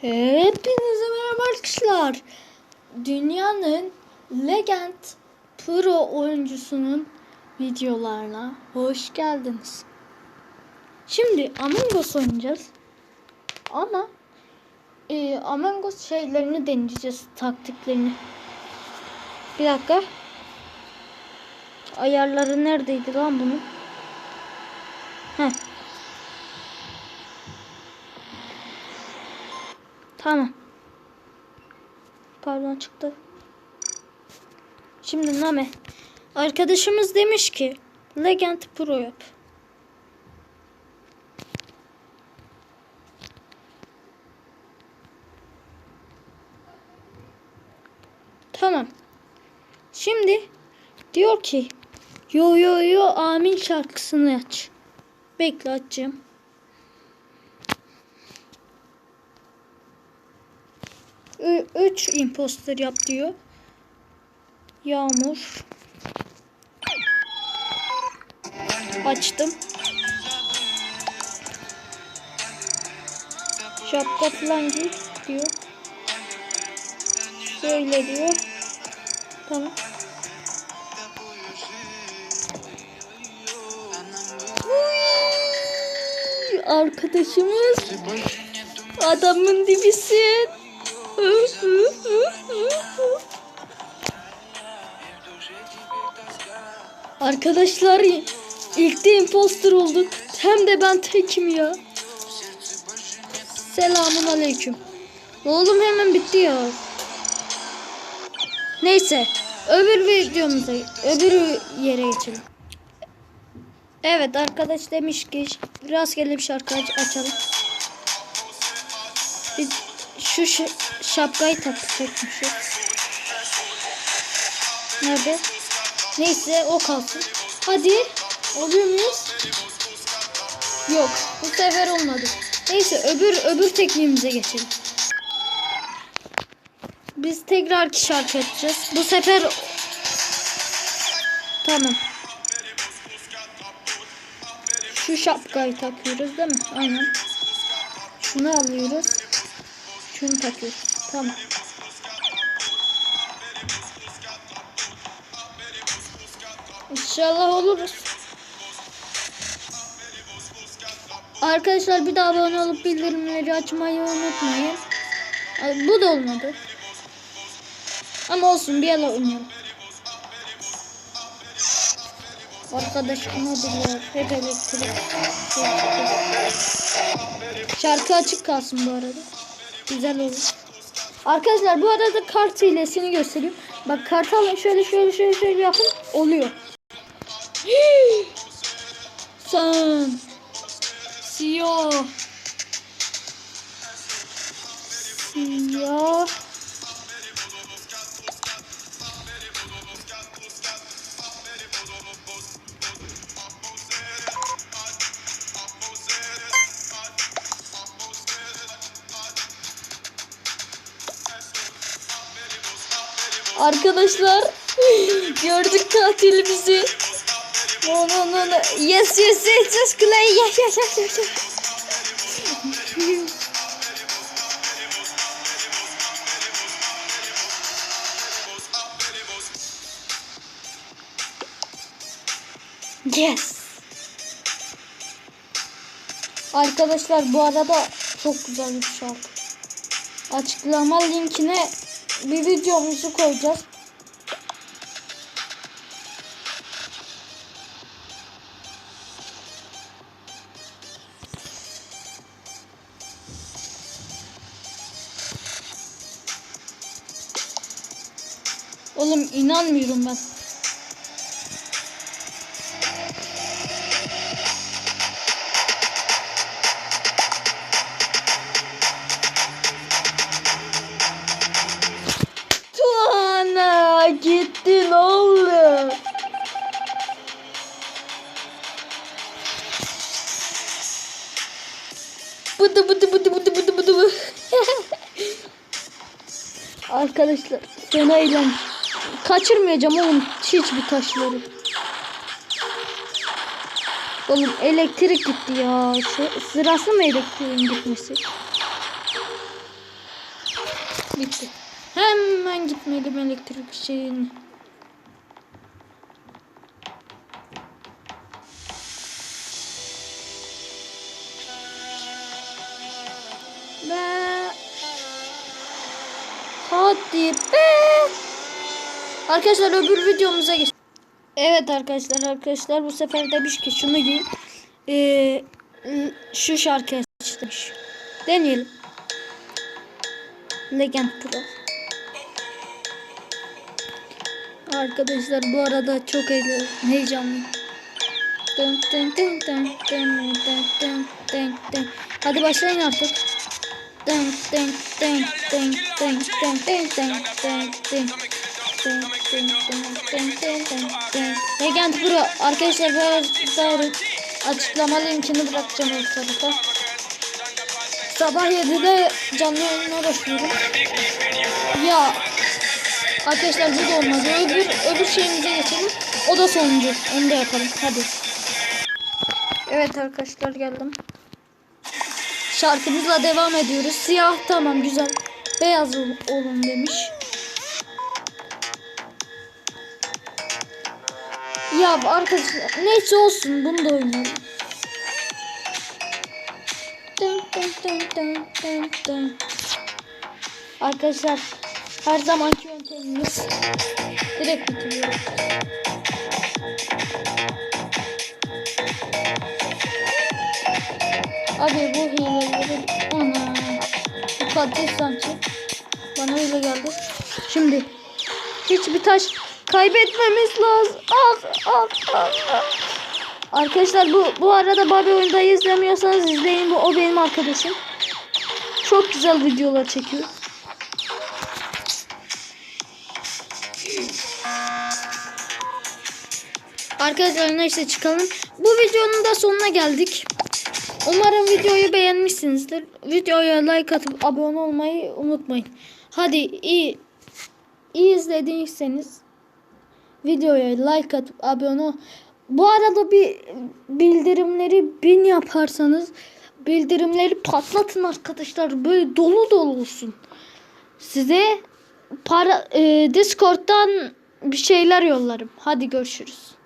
Hepinize merhaba arkadaşlar. Dünyanın Legend Pro oyuncusunun videolarına hoş geldiniz. Şimdi Among Us oynayacağız. Ama e, Among Us şeylerini deneyeceğiz, taktiklerini. Bir dakika. Ayarları neredeydi lan bunun? Heh. Tamam. Pardon çıktı. Şimdi Name. Arkadaşımız demiş ki Legend Pro yap. Tamam. Şimdi diyor ki yo yo yo amin şarkısını aç. Bekle açacağım. Ü- Üç imposter yap diyor. Yağmur. Açtım. Şapka falan giy diyor. Söyle diyor. Tamam. Arkadaşımız adamın dibisin. Arkadaşlar ilk de imposter olduk. Hem de ben tekim ya. Selamun aleyküm. Oğlum hemen bitti ya. Neyse. Öbür videomuza, öbür yere geçelim. Evet arkadaş demiş ki rastgele bir şarkı aç- açalım. Şu şapkayı takacakmışız. Nerede? Neyse o kalsın. Hadi. Oluyor muyuz? Yok. Bu sefer olmadı. Neyse öbür öbür tekniğimize geçelim. Biz tekrar şarkı açacağız. Bu sefer Tamam. Şu şapkayı takıyoruz değil mi? Aynen. Şunu alıyoruz. Şunu takıyoruz. Tamam. İnşallah oluruz. Arkadaşlar bir daha abone olup bildirimleri açmayı unutmayın. Ay, Bu da olmadı. Ama olsun bir yana oynayalım. Arkadaşım diyor. Hep elektrik. Şarkı açık kalsın bu arada. Güzel olur. Arkadaşlar bu arada kart hilesini göstereyim. Bak kart alın şöyle şöyle şöyle şöyle yapın. Oluyor. Sen. Siyah. Siyah. Arkadaşlar gördük katilimizi. No no no no. Yes yes yes yes Clay. Yes yes yes yes. yes. Yes. Arkadaşlar bu arada çok güzel bir şarkı. Açıklama linkine bir videomuzu koyacağız. Oğlum inanmıyorum ben. Gittin oğlum. Bıdı bıdı bıdı bıdı bıdı bıdı bı. Arkadaşlar fena eğlendim. Kaçırmayacağım oğlum hiçbir taşları. Oğlum elektrik gitti ya. Sırası mı elektriğin gitmesi? Bitti. Hemen gitmeliyim elektrik şeyini. Ve hadi be. Arkadaşlar öbür videomuza geç. Evet arkadaşlar arkadaşlar bu sefer demiş ki şunu giyin. Ee, şu şarkı seçmiş. Deneyelim. Legend Pro. Arkadaşlar bu arada çok he- heyecanlıyım. Dın dın dın dın dın dın dın dın dın. Hadi başlayın artık. Dın dın dın dın dın dın dın dın dın dın. Legend Pro arkadaşlar arada açıklama linkini bırakacağım o tarafa. Sabah 7'de canlı yayına başlıyorum. Ya arkadaşlar bu da olmadı. Öbür, öbür şeyimize geçelim. O da sonuncu. Onu da yapalım. Hadi. Evet arkadaşlar geldim. Şarkımızla devam ediyoruz. Siyah tamam güzel. Beyaz ol- olun demiş. Ya arkadaşlar neyse olsun bunu da oynayalım. Arkadaşlar her zamanki yöntemimiz direkt bitiriyoruz. Abi bu hileleri ana mukaddes sanki bana öyle geldi. Şimdi hiçbir taş kaybetmemiz lazım. Ah ah ah. ah. Arkadaşlar bu bu arada Barbie oyundayı izlemiyorsanız izleyin bu o benim arkadaşım. Çok güzel videolar çekiyor. Arkadaşlar neyse çıkalım. Bu videonun da sonuna geldik. Umarım videoyu beğenmişsinizdir. Videoya like atıp abone olmayı unutmayın. Hadi iyi iyi izlediyseniz videoya like atıp abone. Bu arada bir bildirimleri bin yaparsanız bildirimleri patlatın arkadaşlar. Böyle dolu dolu olsun. Size para e, Discord'dan bir şeyler yollarım. Hadi görüşürüz.